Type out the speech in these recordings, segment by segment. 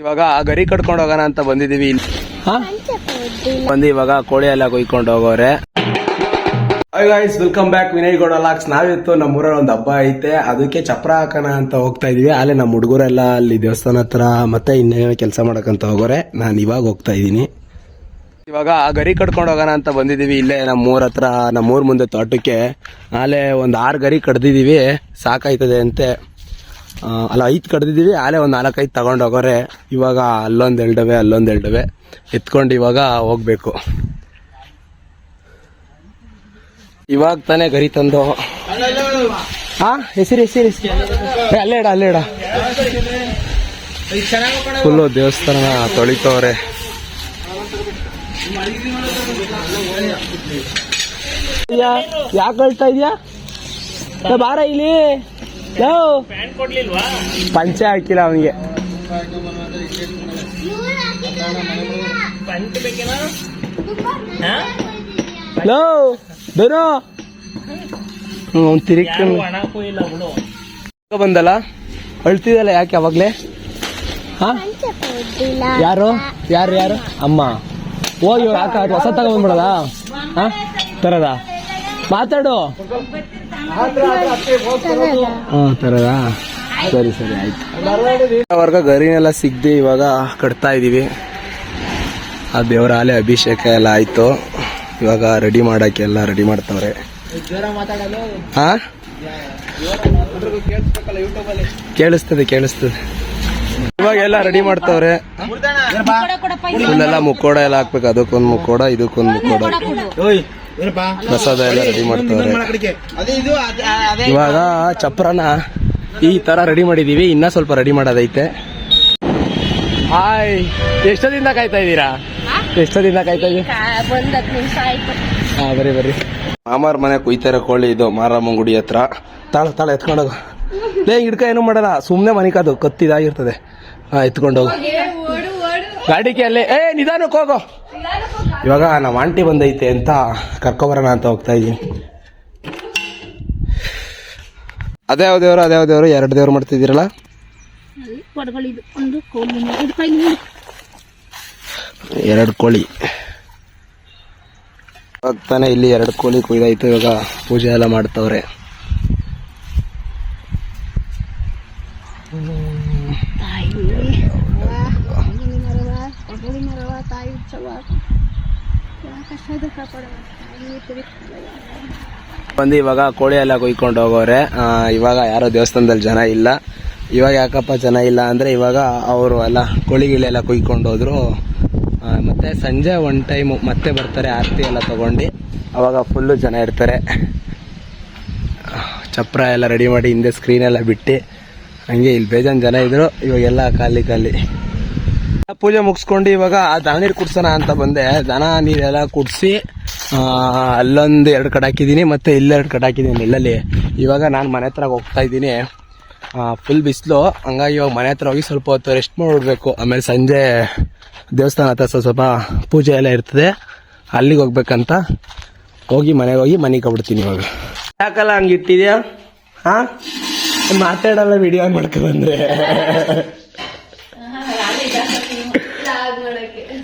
ಇವಾಗ ಗರಿ ಕಟ್ಕೊಂಡು ಹೋಗೋಣ ಅಂತ ಬಂದಿದೀವಿ? ಬಂದು ಇವಾಗ ಕೋಳಿ ಎಲ್ಲ ಕೊಯ್ಕೊಂಡು ಹೋಗೋರೆ. Guys welcome back Vinay Gowda vlogs. ನಾವಿತ್ತು ನಮ್ಮ ಊರಲ್ಲಿ ಒಂದು ಹಬ್ಬ ಐತೆ. ಅದಕ್ಕೆ ಚಪ್ರ ಹಾಕೋಣ ಅಂತ ಹೋಗ್ತಾ ಇದೀವಿ. ಅಲ್ಲೇ ನಮ್ಮ ಹುಡುಗರೆಲ್ಲ ಅಲ್ಲಿ ದೇವಸ್ಥಾನ ಹತ್ರ ಮತ್ತೆ ಇನ್ನೇನೋ ಕೆಲಸ ಮಾಡಕಂತ ಹೋಗೋರೆ. ನಾನು ಇವಾಗ ಹೋಗ್ತಾ ಇದ್ದೀನಿ ಇವಾಗ ಗರಿ ಕಟ್ಕೊಂಡು ಹೋಗೋಣ ಅಂತ ಬಂದಿದೀವಿ ಇಲ್ಲೇ ನಮ್ಮ ಊರ ಹತ್ರ ನಮ್ಮ ಊರ್ ಮುಂದೆ ತೋಟಕ್ಕೆ. ಅಲ್ಲೇ ಒಂದು ಆರು ಗರಿ ಕಡ್ದಿದ್ದೀವಿ. ಸಾಕಾಯ್ತದೆ ಅಂತೆ. ಅಲ್ಲ, ಐದು ಕಡ್ದಿದ್ದೀವಿ, ಆಲೆ ಒಂದು ನಾಲ್ಕೈದು ತಗೊಂಡು ಹೋಗೋರೆ. ಇವಾಗ ಅಲ್ಲೊಂದು ಎಲ್ಡವೆ ಅಲ್ಲೊಂದು ಎಲ್ಡವೆ ಎತ್ಕೊಂಡು ಇವಾಗ ಹೋಗ್ಬೇಕು. ಇವಾಗ ತಾನೇ ಗರಿ ತಂದು. ಹಾ ಹೆಸರು ಹೆಸರು ಹೆಸರು. ಅಲ್ಲೇ ಇಡ ಅಲ್ಲೇ ಇಡ. ಫುಲ್ಲು ದೇವಸ್ಥಾನ ತೊಳಿತವ್ರೆ. ಯಾಕೆ ಹೇಳ್ತಾ ಇದೆಯಾ? ಬಾರ ಇಲ್ಲಿ. ಪಂಚೆ ಹಾಕಿಲ್ಲ ಅವನಿಗೆ. ಲೋ ಬೇರೋ ಅವ್ನು ಬಂದಲ್ಲ? ಅಳ್ತಿದಲ್ಲ ಯಾಕೆ ಅವಾಗ್ಲೇ? ಹಾ? ಯಾರು? ಯಾರು ಯಾರು? ಅಮ್ಮ. ಹೋಗಿ ಹೊಸ ತಗೊಂಡ್ಬಿಡದ ಹಾ? ತರದ? ಮಾತಾಡು. ಹಾ ತರದ ಸರಿ ಸರಿ ಆಯ್ತು. ವರ್ಗ ಗರಿನೆಲ್ಲ ಸಿಗದೆ ಇವಾಗ ಕಟ್ತಾ ಇದ್ದೀವಿ ಆ ದೇವರ ಆಲೆ ಅಭಿಷೇಕ ಎಲ್ಲ ಆಯ್ತು. ಇವಾಗ ರೆಡಿ ಮಾಡಕ್ಕೆ ಎಲ್ಲ ರೆಡಿ ಮಾಡ್ತಾವ್ರೆ. ಹಾ ಕೇಳಿಸ್ತದೆ ಕೇಳಿಸ್ತದೆ. ಇವಾಗ ಎಲ್ಲ ರೆಡಿ ಮಾಡ್ತಾವ್ರೆ. ಇಲ್ಲೆಲ್ಲ ಮುಕ್ಕೋಡ ಎಲ್ಲ ಹಾಕ್ಬೇಕು ಅದಕ್ಕೊಂದು ಮುಕ್ಕೋಡ ಇದಕ್ಕೊಂದು ಮುಕ್ಕೋಡ. ಪ್ರಸಾದ ಎಲ್ಲ ರೆಡಿ ಮಾಡ್ತಾರೆ ಇವಾಗ ಚಪ್ರನ ಈ ತರ ರೆಡಿ ಮಾಡಿದೀವಿ ಇನ್ನ ಸ್ವಲ್ಪ ರೆಡಿ ಮಾಡೋದೈತೆ. ಹಾಯ್ ಎಷ್ಟೊದಿಂದ ಕಾಯ್ತಾ ಇದ್ದೀರಾ? ಎಷ್ಟೊದಿಂದ ಕಾಯ್ತಾ ಆಯ್ತು. ಹಾ ಬರಿ ಬರ್ರಿ. ಮಾಮಾರ್ ಮನೆ ಕುಯ್ತಾರೆ ಕೋಳಿ ಇದು ಮಾರಮ್ಮ ಗುಡಿ ಹತ್ರ. ತಾಳ ತಾಳ ಎತ್ಕೊಂಡೋಗ ಲೇ ಹಿಡ್ಕ ಏನು ಮಾಡಲ್ಲ ಸುಮ್ನೆ ಮನಿಕದು ಕತ್ತಿದಾಗಿರ್ತದೆ. ಹಾ ಎತ್ಕೊಂಡೋಗು ಗಾಡಿಗೆ ಅಲ್ಲೇ ಏ ನಿಧಾನಕ್ಕೆ ಹೋಗೋ. ಇವಾಗ ನಮ್ಮ ಆಂಟಿ ಬಂದೈತೆ ಅಂತ ಕರ್ಕೊಬರೋಣ ಅಂತ ಹೋಗ್ತಾ ಇದ್ದೀನಿ. ಅದೇ ಯಾವ ದೇವರು ಅದೇ ಯಾವ ದೇವರು ಎರಡು ದೇವ್ರು ಮಾಡ್ತಿದ್ದೀರಲ್ಲ. ಎರಡು ಕೋಳಿ ತಾನೇ ಇಲ್ಲಿ ಎರಡು ಕೋಳಿ ಕುಯ್ದಾಯ್ತು ಇವಾಗ ಪೂಜೆ ಎಲ್ಲ ಮಾಡ್ತವ್ರೆ. ತಾಯಿ. ಬಂದು ಇವಾಗ ಕೋಳಿ ಎಲ್ಲ ಕುಯ್ಕೊಂಡು ಹೋಗೋರೆ. ಇವಾಗ ಯಾರೋ ದೇವಸ್ಥಾನದಲ್ಲಿ ಜನ ಇಲ್ಲ. ಇವಾಗ ಯಾಕಪ್ಪ ಜನ ಇಲ್ಲ ಅಂದ್ರೆ ಇವಾಗ ಅವರು ಎಲ್ಲ ಕೋಳಿ ಗಿಳಿ ಎಲ್ಲ ಕೊಯ್ಕೊಂಡು ಹೋದ್ರು. ಮತ್ತೆ ಸಂಜೆ ಒನ್ ಟೈಮು ಮತ್ತೆ ಬರ್ತಾರೆ, ಆರತಿ ಎಲ್ಲ ತಗೊಂಡು. ಅವಾಗ ಫುಲ್ಲು ಜನ ಇರ್ತಾರೆ. ಚಪ್ರ ಎಲ್ಲ ರೆಡಿ ಮಾಡಿ ಹಿಂದೆ ಸ್ಕ್ರೀನ್ ಎಲ್ಲ ಬಿಟ್ಟು, ಹಂಗೆ ಇಲ್ಲಿ ಬೇಜಾನ್ ಜನ ಇದ್ದರು ಇವಾಗೆಲ್ಲ ಖಾಲಿ ಖಾಲಿ. ಪೂಜೆ ಮುಗಿಸ್ಕೊಂಡು ಇವಾಗ ದನ ನೀರು ಕುಡ್ಸೋಣ ಅಂತ ಬಂದೆ. ದನ, ನೀರೆಲ್ಲ ಕುಡಿಸಿ ಅಲ್ಲೊಂದು ಎರಡು ಕಡೆ ಹಾಕಿದ್ದೀನಿ ಮತ್ತು ಇಲ್ಲೆರಡು ಕಡೆ ಹಾಕಿದ್ದೀನಿ ಇಲ್ಲಲ್ಲಿ ಇವಾಗ ನಾನು ಮನೆ ಹತ್ರ ಹೋಗ್ತಾ ಇದ್ದೀನಿ. ಫುಲ್ ಬಿಸಿಲು. ಹಂಗಾಗಿ ಇವಾಗ ಮನೆ ಹತ್ರ ಹೋಗಿ ಸ್ವಲ್ಪ ಹೊತ್ತು ರೆಸ್ಟ್ ಮಾಡಿಬಿಡ್ಬೇಕು. ಆಮೇಲೆ ಸಂಜೆ ದೇವಸ್ಥಾನ ಹತ್ರ ಸ್ವಲ್ಪ ಪೂಜೆ ಎಲ್ಲ ಇರ್ತದೆ. ಅಲ್ಲಿಗೆ ಹೋಗ್ಬೇಕಂತ ಹೋಗಿ ಮನೆಗೆ ಹೋಗಿ ಮನೆಗೆ ಹೋಗ್ಬಿಡ್ತೀನಿ ಇವಾಗ. ಯಾಕಲ್ಲ ಹಂಗೆ ಇಟ್ಟಿದ್ಯಾ? ಹಾಂ ಮಾತಾಡಲ್ಲ ವಿಡಿಯೋ ಮಾಡ್ಕೊ ಬಂದ್ರೆ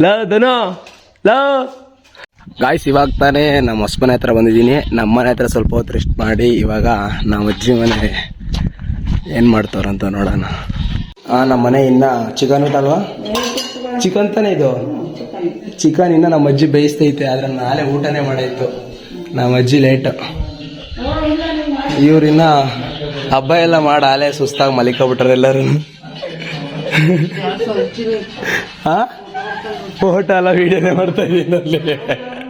ಲವ್ ಧನು ಲವ್ ಗಾಯ್ಸ್ ಇವಾಗ ತಾನೇ ನಮ್ಮ ಹೊಸ್ಮನೆ ಹತ್ರ ಬಂದಿದ್ದೀನಿ. ನಮ್ಮ ಮನೆ ಹತ್ರ ಸ್ವಲ್ಪ ಹೊತ್ತು ರೆಸ್ಟ್ ಮಾಡಿ, ಇವಾಗ ನಮ್ಮ ಅಜ್ಜಿ ಮನೆ ಏನು ಮಾಡ್ತಾರಂತ ನೋಡೋಣ. ಹಾಂ ನಮ್ಮ ಮನೆ ಇನ್ನ ಚಿಕನ್ ಊಟ ಅಲ್ವಾ? ಚಿಕನ್ ತಾನೇ ಇದು? ಚಿಕನ್ ಇನ್ನ ನಮ್ಮ ಅಜ್ಜಿ ಬೇಯಿಸ್ತೈತೆ, ಆದ್ರೆ ನಾಳೆ ಊಟನೇ ಮಾಡಿತ್ತು ನಮ್ಮ ಅಜ್ಜಿ ಲೇಟ್ ಇವ್ರಿನ್ನ ಹಬ್ಬ ಎಲ್ಲ ಮಾಡಿ, ಆಲೆ ಸುಸ್ತಾಗಿ ಮಲಿಕೊಬಿಟ್ರೆ ಎಲ್ಲರೂ. ಫೋಟೋ ಎಲ್ಲ ವಿಡಿಯೋನೇ ಮಾಡ್ತಾ ಇದ್ದೀನಿ ಅಲ್ಲಿ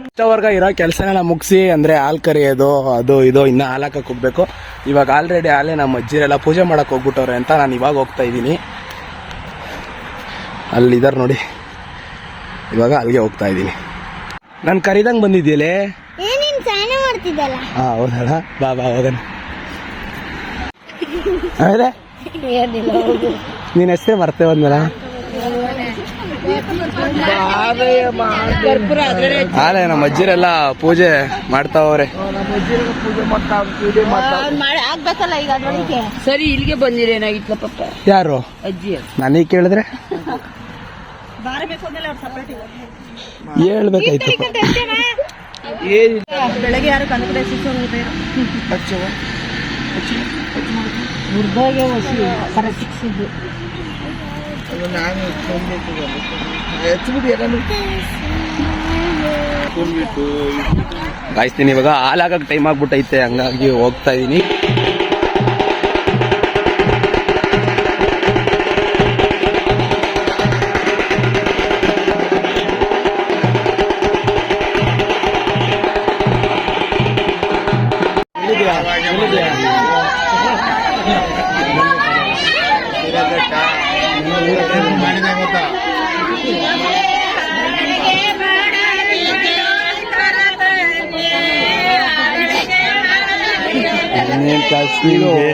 ಇಷ್ಟವರ್ಗ ಇರೋ ಕೆಲಸನೆಲ್ಲ ಮುಗಿಸಿ ಅಂದ್ರೆ ಹಾಲು ಕರಿಯೋದು ಅದು ಇದು ಇನ್ನ ಹಾಲು ಹೋಗಬೇಕು. ಇವಾಗ ಆಲ್ರೆಡಿ ಹಾಲೆ ನಮ್ಮ ಅಜ್ಜಿರೆಲ್ಲ ಪೂಜೆ ಮಾಡಕ್ ಹೋಗ್ಬಿಟ್ಟವ್ರೆ ಅಂತ ನಾನು ಇವಾಗ ಹೋಗ್ತಾ ಇದ್ದೀನಿ. ಅಲ್ಲಿ ಇದಾರೆ ನೋಡಿ. ಇವಾಗ ಅಲ್ಲಿಗೆ ಹೋಗ್ತಾ ಇದ್ದೀನಿ. ನಾನು ಕರಿದಂಗೆ ಬಂದಿದ್ದೀಯಲೇ ಹಾ ಹೌದಲ್ಲ ಬಾ ಬಾ ಹೋಗೋಣ. ಆಮೇಲೆ ಏನಿಲ್ಲ ಬರ್ತೇವೆ ನೀನ್ ಹೆಸರೇ ಕರ್ಪೂರ ಅದ್ರಲ್ಲಿ ಆಲೆ ನಮ್ಮ ಅಜ್ಜಿರೆಲ್ಲ ಪೂಜೆ ಮಾಡ್ತಾವ್ರೆ ಸರಿ ಇಲ್ಲಿಗೆ ಬಂದಿರೇನಾಗಿತ್ತು ಪಪ್ಪ ಯಾರು? ಅಜ್ಜಿ ನನಗೆ ಕೇಳಿದ್ರೆ? ಹೇಳ್ಬೇಕಾಯ್ತು ಬೆಳಗ್ಗೆ ಯಾರು ಕನಕದ ಮುರ್ದಾಗೆ ಹೊಸಿ ಕರ ಸಿಕ್ಸಿದ್ದು. ಕಾಯಿಸ್ತೀನಿ ಇವಾಗ ಹಾಲಾಗಕ್ಕೆ ಟೈಮ್ ಆಗ್ಬಿಟ್ಟೈತೆ ಹಂಗಾಗಿ ಹೋಗ್ತಾ ಇದೀನಿ. ಇನ್ನೇನ್ ಕಾಸ್ ನಿಮ್ಗೆ?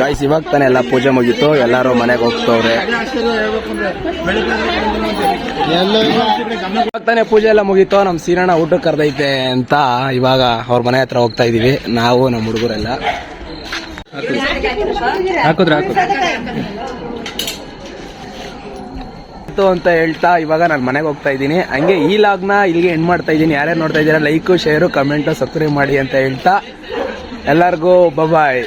ಗಾಯ್ಸ್ ಇವಾಗ ತಾನೆ ಎಲ್ಲ ಪೂಜೆ ಮುಗೀತು. ಎಲ್ಲಾರು ಮನೆಗೆ ಹೋಗ್ತವ್ರೆ. ಇವಾಗ ತಾನೇ ಪೂಜೆ ಎಲ್ಲ ಮುಗೀತು. ನಮ್ ಸೀರಣ್ಣ ಊಟಕ್ಕೆ ಕರ್ದೈತೆ ಅಂತ ಇವಾಗ ಅವ್ರ ಮನೆ ಹತ್ರ ಹೋಗ್ತಾ ಇದೀವಿ. ನಾವು ನಮ್ಮ ಹುಡುಗರೆಲ್ಲ. ಹಾಕುದ್ರ. ಆಯ್ತು ಅಂತ ಹೇಳ್ತಾ ಇವಾಗ ನಾನು ಮನೆಗೆ ಹೋಗ್ತಾ ಇದ್ದೀನಿ. ಹಂಗೆ ಈ ಲಾಗ್ನ ಇಲ್ಲಿಗೆ ಎಂಡ್ ಮಾಡ್ತಾ ಇದ್ದೀನಿ. ಯಾರ್ಯಾರು ನೋಡ್ತಾ ಇದ್ದೀರಾ ಲೈಕ್ ಶೇರು ಕಮೆಂಟು ಸಬ್ಸ್ಕ್ರೈಬ್ ಮಾಡಿ ಅಂತ ಹೇಳ್ತಾ ಎಲ್ಲರಿಗೂ ಬಾಯ್